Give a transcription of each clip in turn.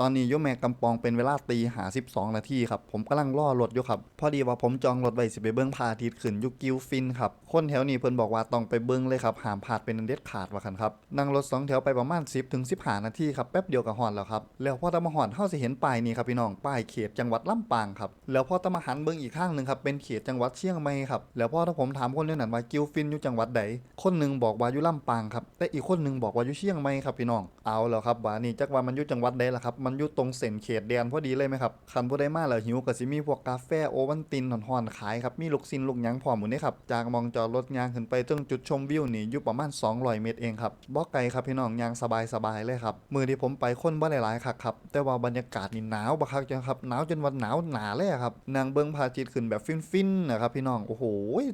ตอนนี้ยุ่แม่กำปองเป็นเวลาตีหา 12 นาทีครับ ผมกำลังรอรถอยู่ครับ พอดีว่าผมจองรถไว้สิไปเบิ้งพระอาทิตย์ขึ้นยุกิวฟินครับ คนแถวนี้เพิ่นบอกว่าต้องไปเบิ้งเลยครับห้ามพลาดเป็นเด็ดขาดว่าคันครับ นั่งรถสองแถวไปประมาณ 10ถึง15 นาทีครับ แป๊บเดียวก็ฮอดแล้วครับ แล้วพอตะมาฮอดเฮาสิเห็นป้ายนี่ครับพี่น้อง ป้ายเขตจังหวัดลำปางครับ แล้วพอตะมาหันเบิ้งอีกข้างหนึงครับ เป็นเขตจังหวัดเชียงใหม่ครับ แล้วพอถ้าผมถามคนเรื่องนั้นว่ากิวฟินอยู่จังหวัดใด คนหนึงบอกว่าอยู่ลำปางครับ แต่อีกคนนึงบอกว่าอยู่เชียงใหม่ครับพี่น้อง เอาแล้วครับว่านี่จักว่ามันอยู่จังหวัดใดล่ะครับมันอยู่ตรงเส้นเขตแดนพอดีเลยไหมครับ คันผู้ใดมาแล้วหิวก็สิมีพวกกาแฟโอวัลตินห่อนๆขายครับ มีลูกซินลูกยังพร้อมหมดนี่ครับ จากมองจอดรถยางขึ้นไปจนจุดชมวิวนี่อยู่ประมาณ 200 เมตรเองครับบ่ไกลครับพี่น้องยางสบายๆเลยครับ มือที่ผมไปคนบ่หลายๆคักครับ แต่ว่าบรรยากาศนี่หนาวบักคักจังครับ หนาวจนวันหนาวหนาเลยครับ นางเบิ้งพาทิตขึ้นแบบฟินๆนะครับพี่น้อง โอ้โห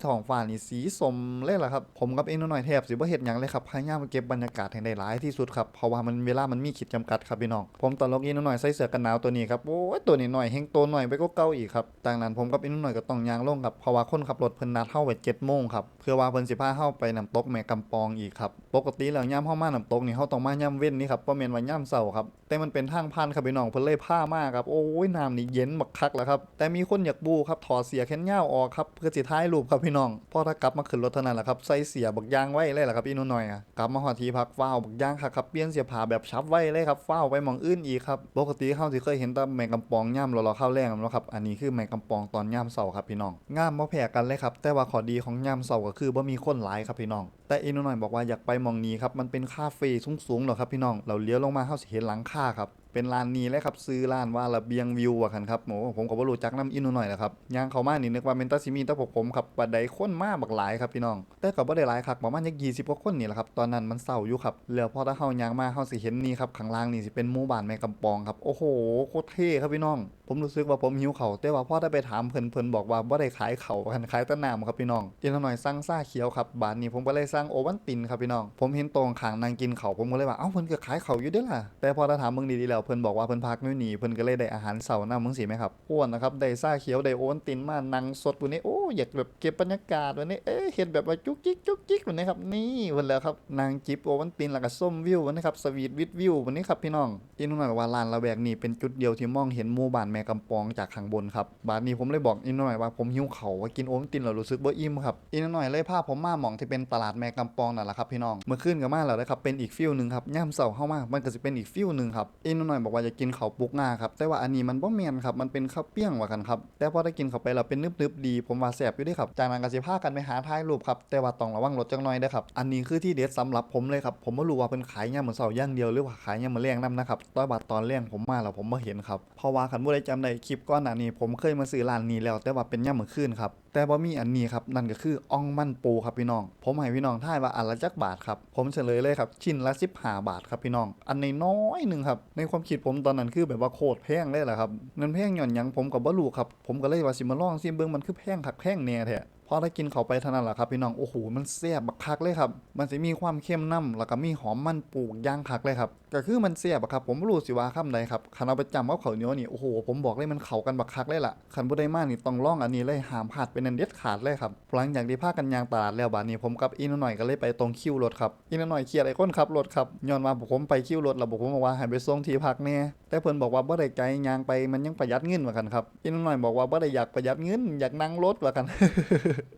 ท้องฟ้านี่สีสมเลยล่ะครับ ผมกับเอ็นน้อยแทบสิบ่เฮ็ดหยังเลยครับพยายามเก็บบรรยากาศให้ได้หลายที่สุดครับ เพราะว่ามันเวลามันมีขีดจำกัดครับพี่น้อง ผมตลกอ็นน้อยใส่เสื้อกันหนาวตัวนี้ครับโอ้ยตัวนี้หน่อยแฮงโตหน่อยไปก็เก่าอีกครับจากนั้นผมกับอ็นน้อยก็ต้องยางลงครับเพราะว่าคนขับรถเพิ่นนัดเฮาไว้7โมงครับเพื่อว่าเพิ่นสิพาเฮาไปน้ำตกแม่กำปองอีกครับปกติแล้วย่ามเฮามาน้ำตกนี่เฮาต้องมาย่ำเว้นนี่ครับบ่แม่นว่าย่ำเช้าครับแต่มันเป็นทางผ่านครับพี่น้องเพิ่นเลยพามากครับโอ้ยน้ำนี่เย็นบักคักแล้วครับแต่มีคนอยากบูครับถอดเสียแขนยาวออกครับเพื่อสิถ่ายรูปครับพี่น้องพอถ้ากลับมาขึ้นรถเท่านั้นแหละครับใส่เสียบักยางไว้เลยล่ะครับพี่น้อยๆอะกลับมาหอทีพักฟ้าวบักยางค่ะครับเปลี่ยนเสียผ้าแบบชับไว้เลยครับฟ้าวไปมองอื่นอีกครับ ปกติเฮาสิเคยเห็นแต่แมงกำปองย่ำรอๆเข้าวแรงแล้วครับ อันนี้คือแมงกำปองตอนย่ำเสาครับพี่น้องงามบ่แพ้กันเลยครับ แต่ว่าข้อดีของย่ำเสาก็คือบ่มีคนหลายครับพี่น้อง แต่อีนหน่อยบอกว่าอยากไปมองนี้ครับ มันเป็นคาเฟ่สูงๆหรอครับพี่น้อง เราเลี้ยวลงมาเฮาสิเห็นหลังคาครับ เป็นร้านนี้เลยครับซื้อร้านว่าระเบียงวิวอะคันครับโอ้ผมก็บ่รู้จักน้ำอินหน่อยนะครับย่างเขามานี่นึกว่าเป็นตาซิมีแตาพวกผมครับบัดใดคนมาบักหลายครับพี่น้อง แต่ก็บ่ได้หลายคักประมาณยัก20กว่าคนนี่แหละครับตอนนั้นมันเศร้าอยู่ครับแล้วพอถ้าเฮาย่างมาเฮาสิเห็นนี่ครับข้างล่างนี่สิเป็นหมู่บ้านแม่กำปองครับโอ้โหโคตรเท่ครับพี่น้อง ผมรู้สึกว่าผมหิวเขาแต่ว่าพอได้ไปถามเพิ่นเพิ่นบอกว่าบ่ได้ขายเขาคันขายต่น้ำครับพี่น้องอีกหน่อยสั่งซ่าเขียวครับบานนี้ผมก็เลยสั่งโอวันตินครับพี่น้องผมเห็นตรงขางนางกินเขาผมก็เลยว่าเอ้าเพิ่นก็ขายเขาอยู่เด้ล่ะแต่พอถ้าถามเบิ่งดีๆแล้วเพิ่นบอกว่าเพิ่นพักอยู่นี่เพิ่นก็เลยได้อาหารเสาร์นำมึงสิไหมครับอ้วนนะครับได้ซ่าเขียวได้โอนตินมานั่งสดวันนี้โอ้อยากแบบเก็บบรรยากาศวันนี้เอ๊ะเห็นแบบว่าจุกจิกจุกจิกวันนี้ครับนี่วันแล้วครับนางจิบโอวันตินแล้วก็ส้มวิววันนี้ครับสวีทวิดวิววันนี้ครับพี่น้องอีกหน่อยบอกว่าลานระแวกนี่เป็นจุดเดียวที่มองเห็นหมู่บ้านแม่กำปองจากข้างบนครับบาดนี้ผมเลยบอกอีกหน่อยว่าผมหิวเขาว่ากินโอวันตินแล้วรู้สึกบ่อิ่มครับอีกหน่อยเลยพาผมมาหมองที่เป็นตลาดแม่กำปองนั่นแหละครับพี่น้องเมื่อคืนก็มาแล้วนะครับเป็นอีกฟิลหนึ่งครับย่ำเสาเข้ามามันก็จะเป็นอีกฟิลหนึ่งครับอีกหน่อยบอกว่าจะกินเขาวปลุกงาครับแต่ว่าอันนี้มันบ่แม่นครับมันเป็นข้าวเปี้ยงว่ากันครับแต่พอได้กินเข้าไปแล้วเป็นนึบๆดีผมว่าแสบอยู่ด้วยครับจากนั้นก็สิพากันไปหาถ่ายรูปครับแต่ว่าต้องระวังรถจังหน่อยเด้ครับอันนี้คือที่เด็ดสำหรับผมเลยครับผมไม่รู้ว่าเป็นขายย่ำเหมือนเสาย่างเดียวหรือว่าขายย่ำเหมือนแรงนํนะครับตอนบัดตอนแรงผมมาแล้วผมมาเห็นครับเพราะว่าคันผู้ใดจำได้คลิปก้อนหน้านี้ผมเคยมาซื้อร้านนี้แล้ว แต่ว่าเป็นย่ำเหมือนคืนครับ แต่บ่มีอันนี้ครับนั่นก็คืออ่องมันปูครับพี่น้อง ผมให้พี่น้องทายว่าอันละจักบาทครับผมเฉลยเลยครับชิ้นละ15บาทครับพี่น้อง อันในน้อยหนึ่งครับในความคิดผมตอนนั้นคือแบบว่าโคตรแพงเลยแหละครับเงินแพงหย่อนยังผมกับบ่รู้ครับผมก็เลยว่าสิมาลองซิเบิ่งมันคือแพงคักแพงแน่แท้ อได้กินเขาไปเท่านั้นแหละครับพี่น้อง โอ้โห มันแซ่บบักคักเลยครับ มันจะมีความเข้มน้ำแล้วก็มีหอมมันปูกย่างคักเลยครับ ก็คือมันแซ่บครับ ผมบ่รู้สิว่าคำใดครับคันเอาไปจำกับข้าเนียนี่ โอ้โห ผมบอกเลยมันเขากันบักคักเลยล่ะคันผู้ใดมากนี่ต้องล่องอันนี้เลยหามพลาดเป็นอันเด็ดขาดเลยครับ หลังจากที่พากันยางตลาดแล้วบาดนี้ผมกับอีนหน่อยก็เลยไปตรงคิวรถครับ อีนหน่อยเครียดไอ้คนขับรถครับย้อนมาผมไปคิวรถแล้วบอกผมบอกว่าให้ไปส่งที่พักแน่ แต่เพิ่นบอกว่าบ่ได้ไกลยางไปมันยังประหยัดเงินว่ากันครับอีนหน่อยบอกว่าบ่ได้อยากประหยัดเงินอยากนั่งรถว่ากัน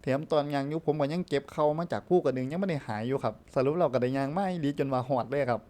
แถมตอนยางอยู่ผมก็ยังเก็บเข้ามาจากผู้กระดึงยังไม่ได้หายอยู่ครับ สรุปเราก็ได้ยางไม่ดีจนว่าหอดเลยครับ